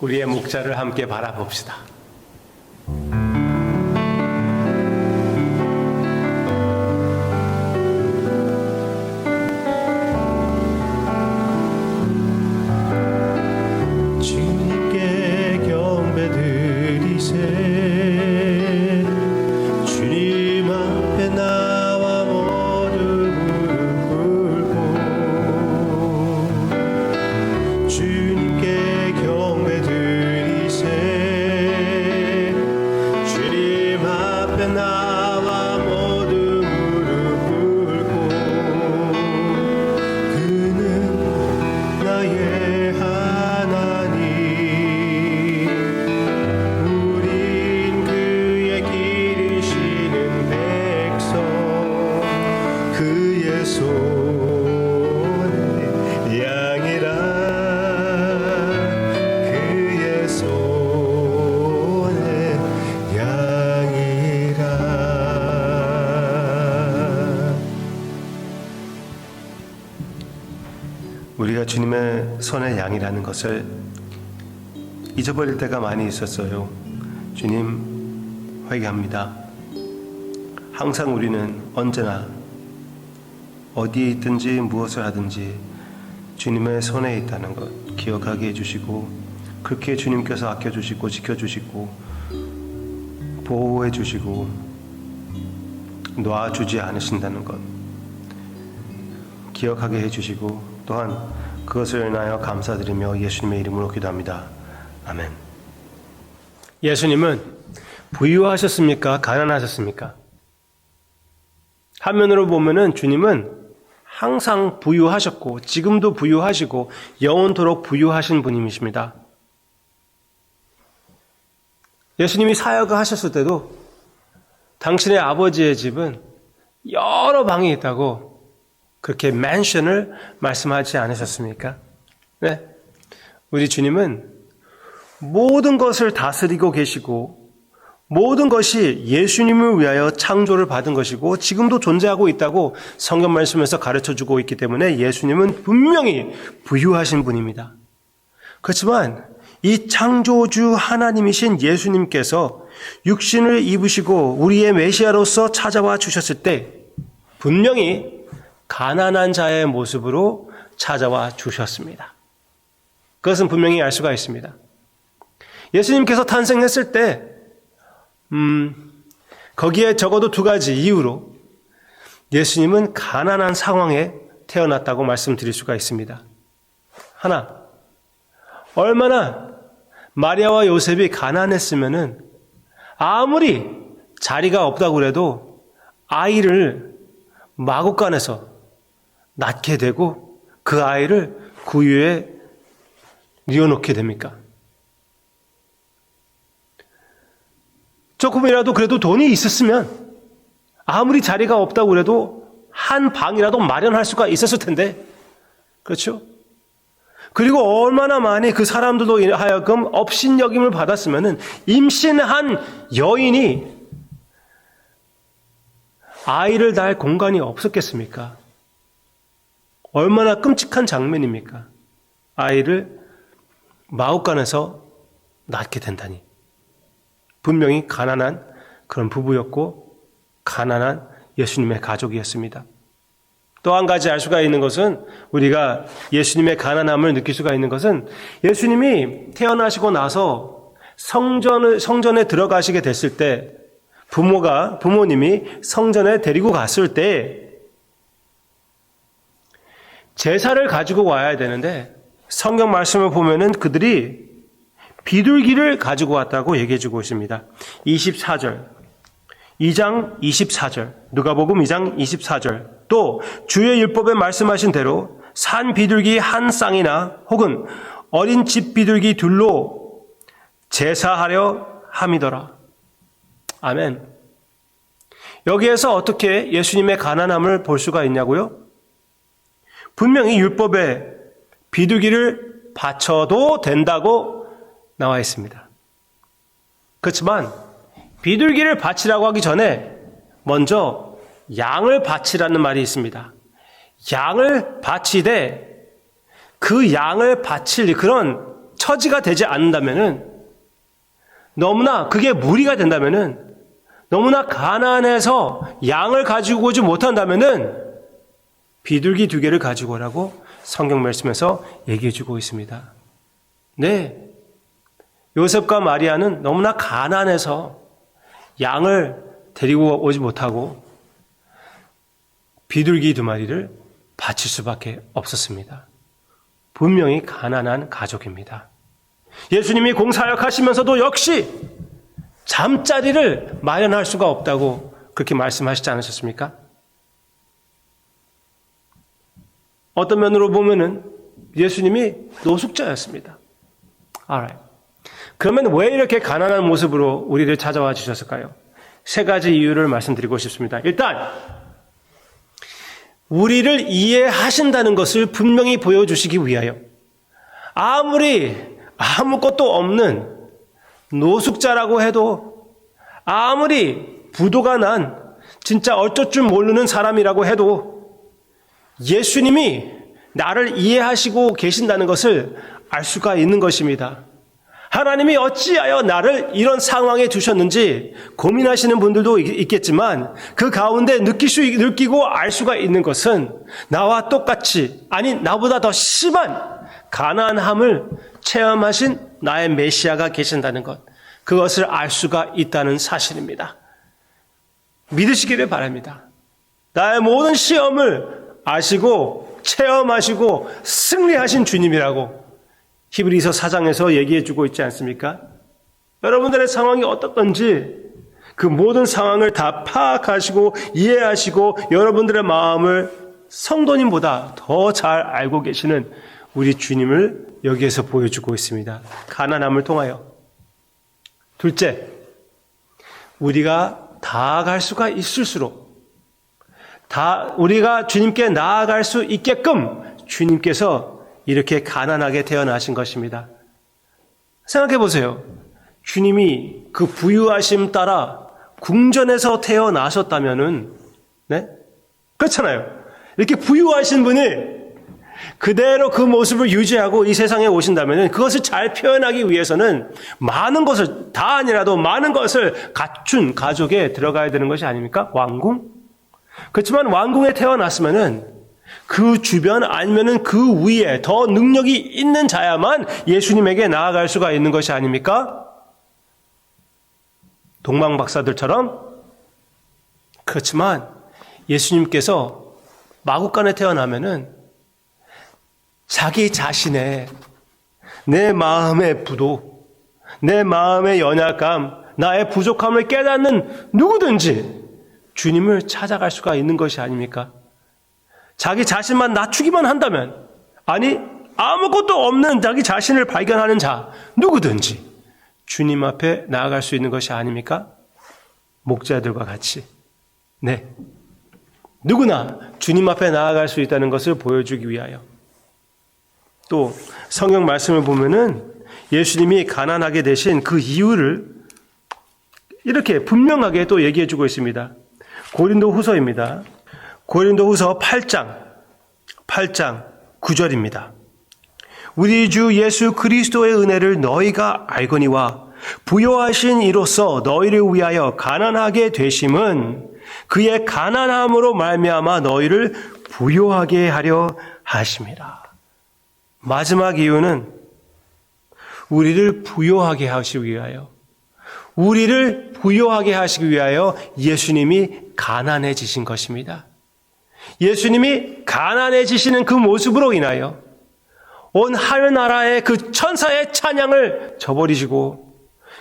우리의 목자를 함께 바라봅시다. 주님 손의 양이라는 것을 잊어버릴 때가 많이 있었어요. 주님, 회개합니다. 항상 우리는 언제나 어디에 있든지 무엇을 하든지 주님의 손에 있다는 것 기억하게 해주시고 그렇게 주님께서 아껴주시고 지켜주시고 보호해주시고 놔주지 않으신다는 것 기억하게 해주시고 또한 그것을 인하여 감사드리며 예수님의 이름으로 기도합니다. 아멘. 예수님은 부유하셨습니까? 가난하셨습니까? 한면으로 보면은 주님은 항상 부유하셨고 지금도 부유하시고 영원토록 부유하신 분이십니다. 예수님이 사역을 하셨을 때도 당신의 아버지의 집은 여러 방이 있다고 그렇게 맨션을 말씀하지 않으셨습니까? 네. 우리 주님은 모든 것을 다스리고 계시고 모든 것이 예수님을 위하여 창조를 받은 것이고 지금도 존재하고 있다고 성경 말씀에서 가르쳐 주고 있기 때문에 예수님은 분명히 부유하신 분입니다. 그렇지만 이 창조주 하나님이신 예수님께서 육신을 입으시고 우리의 메시아로서 찾아와 주셨을 때 분명히 가난한 자의 모습으로 찾아와 주셨습니다. 그것은 분명히 알 수가 있습니다. 예수님께서 탄생했을 때, 음, 거기에 적어도 두 가지 이유로 예수님은 가난한 상황에 태어났다고 말씀드릴 수가 있습니다. 하나, 얼마나 마리아와 요셉이 가난했으면은 아무리 자리가 없다고 그래도 아이를 마국간에서 낳게 되고 그 아이를 구유에 뉘어놓게 됩니까? 조금이라도 그래도 돈이 있었으면 아무리 자리가 없다고 그래도 한 방이라도 마련할 수가 있었을 텐데 그렇죠? 그리고 얼마나 많이 그 사람들도 하여금 업신여김을 받았으면은 임신한 여인이 아이를 낳을 공간이 없었겠습니까? 얼마나 끔찍한 장면입니까? 아이를 마옥간에서 낳게 된다니. 분명히 가난한 그런 부부였고, 가난한 예수님의 가족이었습니다. 또 한 가지 알 수가 있는 것은 우리가 예수님의 가난함을 느낄 수가 있는 것은 예수님이 태어나시고 나서 성전을, 성전에 들어가시게 됐을 때 부모가, 부모님이 성전에 데리고 갔을 때 제사를 가지고 와야 되는데 성경 말씀을 보면은 그들이 비둘기를 가지고 왔다고 얘기해 주고 있습니다. 24절. 2장 24절. 누가복음 2장 24절. 또 주의 율법에 말씀하신 대로 산 비둘기 한 쌍이나 혹은 어린 집 비둘기 둘로 제사하려 함이더라. 아멘. 여기에서 어떻게 예수님의 가난함을 볼 수가 있냐고요? 분명히 율법에 비둘기를 바쳐도 된다고 나와 있습니다. 그렇지만 비둘기를 바치라고 하기 전에 먼저 양을 바치라는 말이 있습니다. 양을 바치되 그 양을 바칠 그런 처지가 되지 않는다면은 너무나 그게 무리가 된다면은 너무나 가난해서 양을 가지고 오지 못한다면은 비둘기 두 개를 가지고 오라고 성경 말씀에서 얘기해 주고 있습니다. 네. 요셉과 마리아는 너무나 가난해서 양을 데리고 오지 못하고 비둘기 두 마리를 바칠 수밖에 없었습니다. 분명히 가난한 가족입니다. 예수님이 공사역 하시면서도 역시 잠자리를 마련할 수가 없다고 그렇게 말씀하시지 않으셨습니까? 어떤 면으로 보면은 예수님이 노숙자였습니다. Alright. 그러면 왜 이렇게 가난한 모습으로 우리를 찾아와 주셨을까요? 세 가지 이유를 말씀드리고 싶습니다. 일단, 우리를 이해하신다는 것을 분명히 보여주시기 위하여 아무리 아무것도 없는 노숙자라고 해도 아무리 부도가 난 진짜 어쩔 줄 모르는 사람이라고 해도 예수님이 나를 이해하시고 계신다는 것을 알 수가 있는 것입니다. 하나님이 어찌하여 나를 이런 상황에 두셨는지 고민하시는 분들도 있- 있겠지만 그 가운데 느낄 수, 느끼고 알 수가 있는 것은 나와 똑같이, 아니, 나보다 더 심한 가난함을 체험하신 나의 메시아가 계신다는 것. 그것을 알 수가 있다는 사실입니다. 믿으시기를 바랍니다. 나의 모든 시험을 아시고 체험하시고 승리하신 주님이라고 히브리서 4장에서 얘기해 주고 있지 않습니까? 여러분들의 상황이 어떻던지 그 모든 상황을 다 파악하시고 이해하시고 여러분들의 마음을 성도님보다 더 잘 알고 계시는 우리 주님을 여기에서 보여주고 있습니다. 가난함을 통하여. 둘째, 우리가 다가갈 수가 있을수록 다 우리가 주님께 나아갈 수 있게끔 주님께서 이렇게 가난하게 태어나신 것입니다. 생각해 보세요. 주님이 그 부유하심 따라 궁전에서 태어나셨다면은, 네? 그렇잖아요. 이렇게 부유하신 분이 그대로 그 모습을 유지하고 이 세상에 오신다면 그것을 잘 표현하기 위해서는 많은 것을, 다 아니라도 많은 것을 갖춘 가족에 들어가야 되는 것이 아닙니까? 왕궁? 그렇지만 왕궁에 태어났으면은 그 주변 아니면은 그 위에 더 능력이 있는 자야만 예수님에게 나아갈 수가 있는 것이 아닙니까? 동방 박사들처럼 그렇지만 예수님께서 마국간에 태어나면은 자기 자신의 내 마음의 부도, 내 마음의 연약감, 나의 부족함을 깨닫는 누구든지 주님을 찾아갈 수가 있는 것이 아닙니까? 자기 자신만 낮추기만 한다면, 아니, 아무것도 없는 자기 자신을 발견하는 자, 누구든지 주님 앞에 나아갈 수 있는 것이 아닙니까? 목자들과 같이. 네. 누구나 주님 앞에 나아갈 수 있다는 것을 보여주기 위하여. 또 성경 말씀을 보면은 예수님이 가난하게 되신 그 이유를 이렇게 분명하게 또 얘기해 주고 있습니다. 고린도 후서입니다. 고린도 후서 8장, 8장 9절입니다. 우리 주 예수 그리스도의 은혜를 너희가 알거니와 부여하신 이로써 너희를 위하여 가난하게 되심은 그의 가난함으로 말미암아 너희를 부여하게 하려 하심이라. 마지막 이유는 우리를 부여하게 하시기 위하여 우리를 부여하게 하시기 위하여 예수님이 가난해지신 것입니다. 예수님이 가난해지시는 그 모습으로 인하여 온 하늘 나라의 그 천사의 찬양을 저버리시고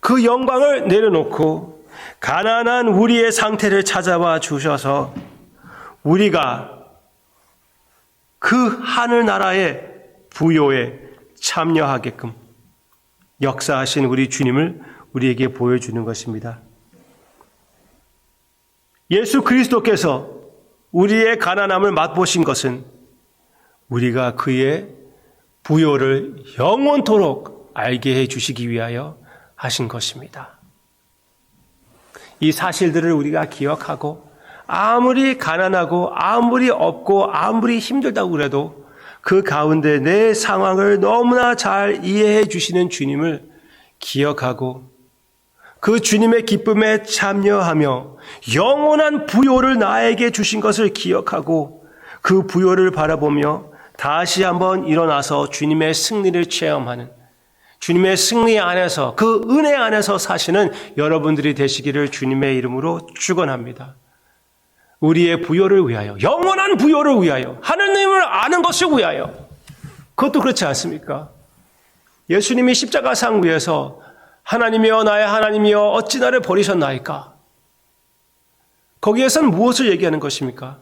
그 영광을 내려놓고 가난한 우리의 상태를 찾아와 주셔서 우리가 그 하늘 나라의 부요에 참여하게끔 역사하신 우리 주님을 우리에게 보여주는 것입니다. 예수 그리스도께서 우리의 가난함을 맛보신 것은 우리가 그의 부요를 영원토록 알게 해 주시기 위하여 하신 것입니다. 이 사실들을 우리가 기억하고 아무리 가난하고 아무리 없고 아무리 힘들다고 그래도 그 가운데 내 상황을 너무나 잘 이해해 주시는 주님을 기억하고 그 주님의 기쁨에 참여하며 영원한 부요를 나에게 주신 것을 기억하고 그 부요를 바라보며 다시 한번 일어나서 주님의 승리를 체험하는 주님의 승리 안에서 그 은혜 안에서 사시는 여러분들이 되시기를 주님의 이름으로 축원합니다. 우리의 부요를 위하여 영원한 부요를 위하여 하느님을 아는 것을 위하여 그것도 그렇지 않습니까? 예수님이 십자가상 위에서 하나님이여 나의 하나님이여 어찌 나를 버리셨나이까? 거기에선 무엇을 얘기하는 것입니까?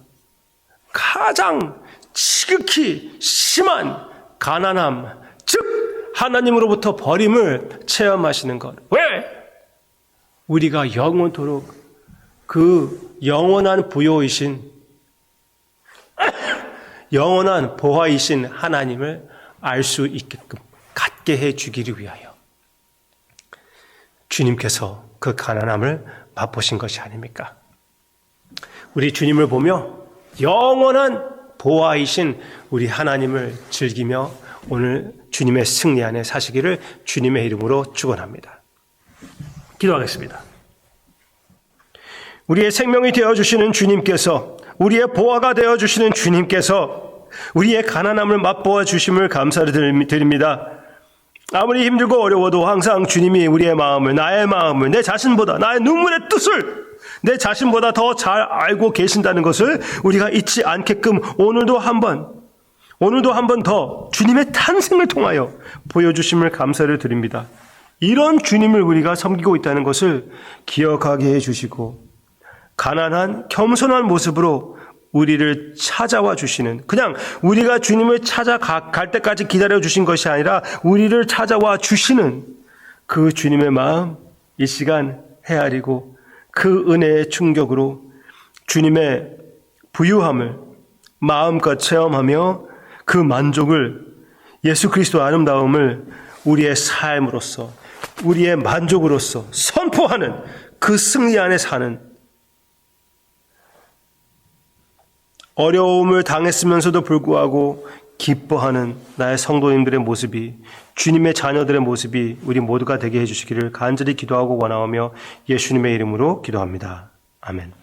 가장 지극히 심한 가난함, 즉 하나님으로부터 버림을 체험하시는 것. 왜? 우리가 영원토록 그 영원한 부요이신 영원한 보화이신 하나님을 알 수 있게끔 갖게 해 주기를 위하여 주님께서 그 가난함을 맛보신 것이 아닙니까? 우리 주님을 보며 영원한 보화이신 우리 하나님을 즐기며 오늘 주님의 승리 안에 사시기를 주님의 이름으로 축원합니다. 기도하겠습니다. 우리의 생명이 되어 주시는 주님께서 우리의 보화가 되어 주시는 주님께서 우리의 가난함을 맛보아 주심을 감사를 드립니다. 아무리 힘들고 어려워도 항상 주님이 우리의 마음을 나의 마음을 내 자신보다 나의 눈물의 뜻을 내 자신보다 더 잘 알고 계신다는 것을 우리가 잊지 않게끔 오늘도 한번 오늘도 한번 더 주님의 탄생을 통하여 보여주심을 감사를 드립니다. 이런 주님을 우리가 섬기고 있다는 것을 기억하게 해주시고 가난한 겸손한 모습으로 우리를 찾아와 주시는 그냥 우리가 주님을 찾아갈 때까지 기다려 주신 것이 아니라 우리를 찾아와 주시는 그 주님의 마음 이 시간 헤아리고 그 은혜의 충격으로 주님의 부유함을 마음껏 체험하며 그 만족을 예수 그리스도 아름다움을 우리의 삶으로서 우리의 만족으로서 선포하는 그 승리 안에 사는 어려움을 당했으면서도 불구하고 기뻐하는 나의 성도님들의 모습이 주님의 자녀들의 모습이 우리 모두가 되게 해주시기를 간절히 기도하고 원하오며 예수님의 이름으로 기도합니다. 아멘.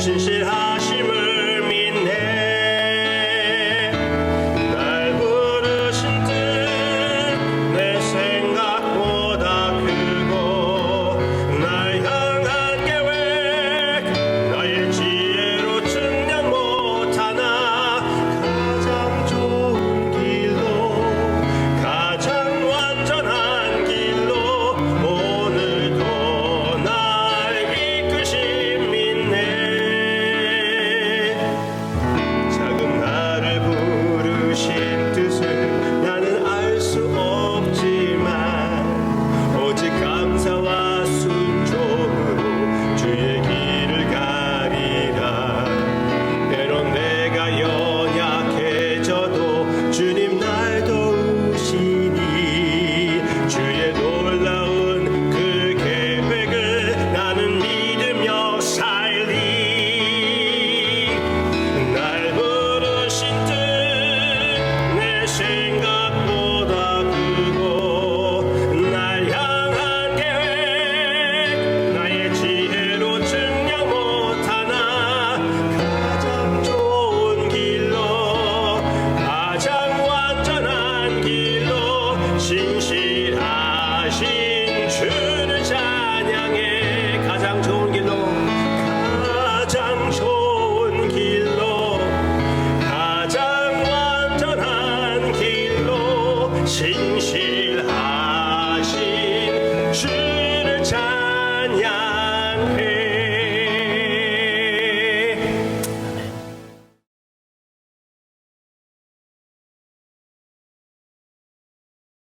是时候。Cheers!